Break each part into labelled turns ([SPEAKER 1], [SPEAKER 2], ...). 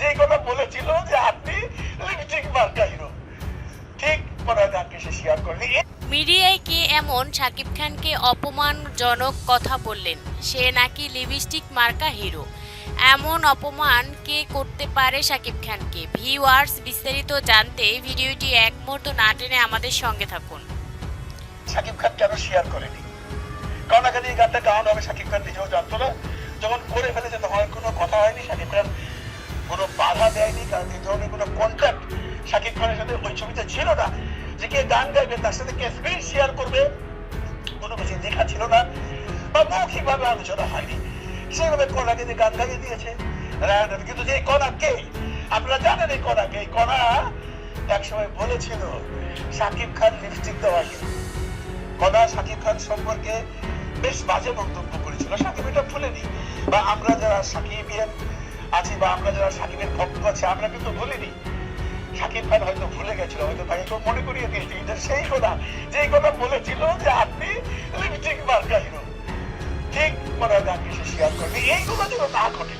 [SPEAKER 1] যে কথা বলেছিল যে আপনি লিপস্টিক মার্কা ঠিক মনে সে শেয়ার করেনি।
[SPEAKER 2] মিডিয়ায় কে এমন শাকিব খানকে অপমানজনক কথা বললেন? সে নাকি লিপস্টিক মার্কা হিরো এমন অপমান কে করতে পারে শাকিব খানকে? ভিউয়ার্স বিস্তারিত জানতে ভিডিওটি এক মুহূর্ত না টেনে আমাদের সঙ্গে থাকুন।
[SPEAKER 1] শাকিব খান কেন শেয়ার করেনি? কারণ এখানে এই গানটা গাওয়ানো হবে শাকিব খান নিজেও জানতো না। যখন করে ফেলেছে তখন কোনো কথা হয়নি শাকিব খান। দেয়নি, কারণ এই ধরনের কোনো কন্ট্যাক্ট শাকিব খানের সাথে ওই ছবিতে ছিল না, যে কে গান গাইবে, তার সাথে কে স্ক্রিন শেয়ার করবে, কোনো কিছু লেখা ছিল না, বা মৌখিকভাবে আলোচনা হয়নি। সেভাবে কণাকে যে গান গাইয়ে দিয়েছে। কিন্তু যে কণা কে? আপনারা জানেন এই কণাকে এই কণা একসময় বলেছিল, শাকিব খান লিপস্টিক দেওয়া হিরো কদা শাকিব খান সম্পর্কে বেশ বাজে মন্তব্য করেছিল। সাকিব এটা ভুলেনি, বা আমরা যারা সাকিবিয়ান আছি বা আমরা যারা সাকিবের ভক্ত আছে, আমরা কিন্তু ভুলিনি। সাকিব খান হয়তো ভুলে গেছিল, হয়তো তাকে কেউ মনে করিয়ে দিয়েছে এটা সেই কথা, যেই কথা বলেছিল যে আপনি লিপস্টিক মার্কা হিরো ঠিক করা গানকে সে শেয়ার করবে। এইগুলো যেন না ঘটে।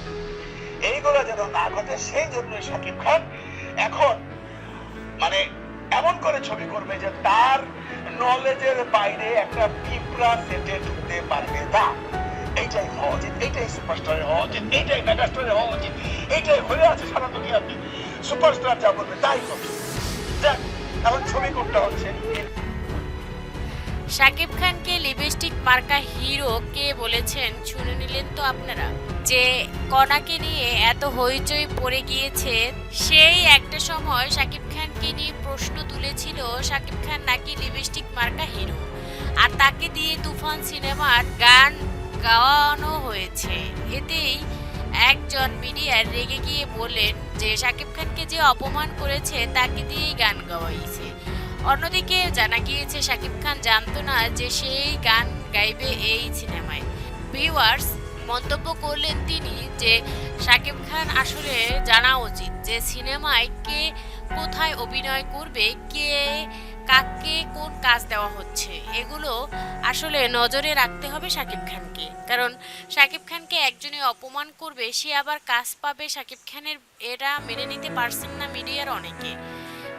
[SPEAKER 1] এইগুলো যেন না ঘটে, সেই জন্য সাকিব খান এখন মানে এমন করে ছবি করবে যে তার নলেজের বাইরে একটা পিঁপড়া সেটে ঢুকতে পারবে না। এইটাই হওয়া উচিত সুপারস্টারের হওয়া উচিত মেগাস্টারের হওয়া উচিত হয়ে আছে সারা সুপারস্টার যা বলবে, তাই যাক এখন ছবি করতে হচ্ছে?
[SPEAKER 2] শাকিব খানকে লিপস্টিক মার্কা হিরো কে বলেছেন, শুনে নিলেন তো আপনারা, যে কণাকে নিয়ে এত হইচই পড়ে গিয়েছে, সেই একটা সময় শাকিব খানকে নিয়ে প্রশ্ন তুলেছিল শাকিব খান নাকি লিপস্টিক মার্কা হিরো। আর তাকে দিয়ে তুফান সিনেমার গান গাওয়ানো হয়েছে। এতেই একজন মিডিয়ার রেগে গিয়ে বলেন যে, শাকিব খানকে যে অপমান করেছে, তাকে দিয়েই গান গাওয়াইছে। অন্যদিকে জানা গিয়েছে, শাকিব খান জানতো না যে, সেই গান গাইবে এই সিনেমায়। ভিউয়ার্স, মন্তব্য করলেন তিনি যে, শাকিব খান আসলে জানা উচিত যে, সিনেমায় কে কোথায় অভিনয় করবে, কে কাকে কোন কাজ দেওয়া হচ্ছে, এগুলো আসলে নজরে রাখতে হবে শাকিব খানকে। কারণ শাকিব খানকে একজনে অপমান করবে, সে আবার কাজ পাবে শাকিব খানের, এরা মেনে নিতে পারছেন না মিডিয়ার অনেকে।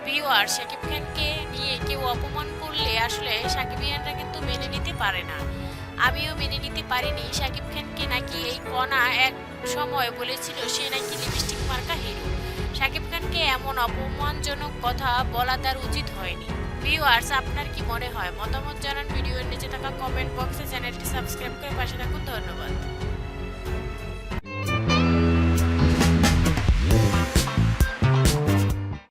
[SPEAKER 2] ভিউয়ার, শাকিব খানকে নিয়ে কেউ অপমান করলে আসলে সাকিবিয়ানরা কিন্তু মেনে নিতে পারে না। আমিও মেনে নিতে পারিনি, শাকিব খানকে নাকি এই কণা এক সময় বলেছিল, সে নাকি লিপস্টিক মার্কা হিরো। শাকিব খানকে এমন অপমানজনক কথা বলা তার উচিত হয়নি। ভিউয়ার্স আপনার কি মনে হয়? মতামত জানান ভিডিওর নিচে থাকা কমেন্ট বক্সে চ্যানেলটি সাবস্ক্রাইব করে পাশে থাকুন। ধন্যবাদ।